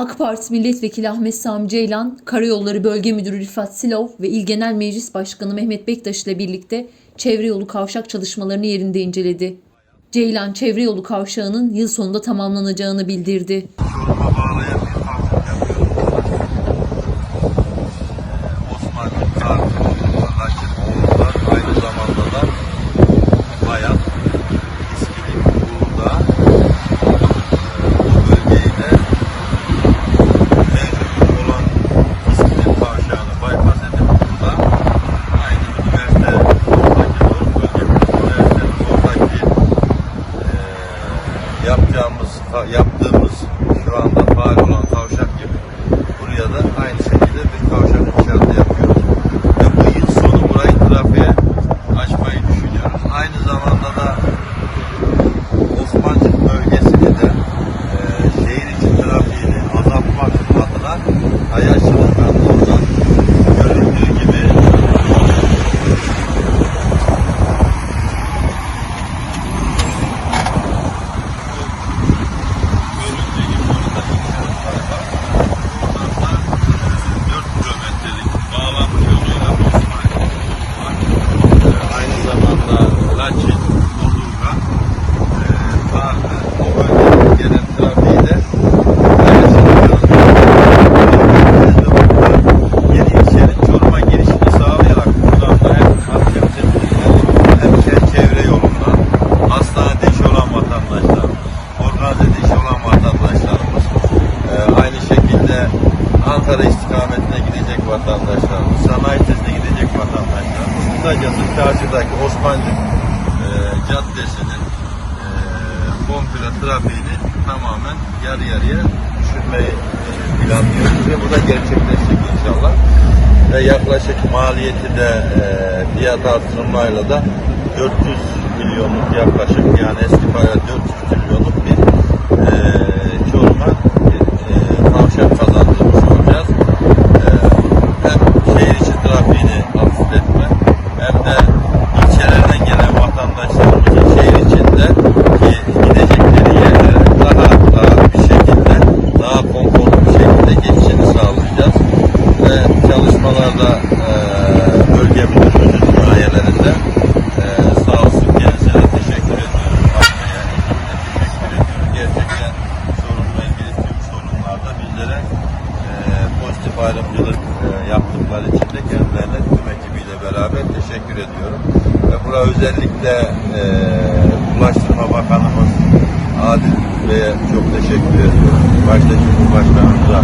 AK Parti Milletvekili Ahmet Sami Ceylan, Karayolları Bölge Müdürü Rifat Silov ve İl Genel Meclis Başkanı Mehmet Bektaş ile birlikte çevre yolu kavşak çalışmalarını yerinde inceledi. Ceylan, çevre yolu kavşağının yıl sonunda tamamlanacağını bildirdi. Çorum'a bağlayan yapacağımız, yaptığımız şu anda Ankara istikametine gidecek vatandaşlarımız, sanayi tezine gidecek vatandaşlarımız, kısacası çarşıdaki Osmancık e, caddesinin e, komple trafiğini tamamen yarı yarıya düşürmeyi e, planlıyoruz ve bu da gerçekleşecek inşallah. Ve yaklaşık maliyeti de e, fiyat artırımlarla da 400 milyonluk yaklaşık yani eski para 400 milyonluk sorunla ilgili tüm sorunlarda bizlere e, pozitif ayrımcılık e, yaptıkları için de kendilerine tüm ekibiyle beraber teşekkür ediyorum. Ve buna özellikle e, Ulaştırma Bakanımız Adil Bey'e çok teşekkür ediyorum. Başta Cumhurbaşkanımıza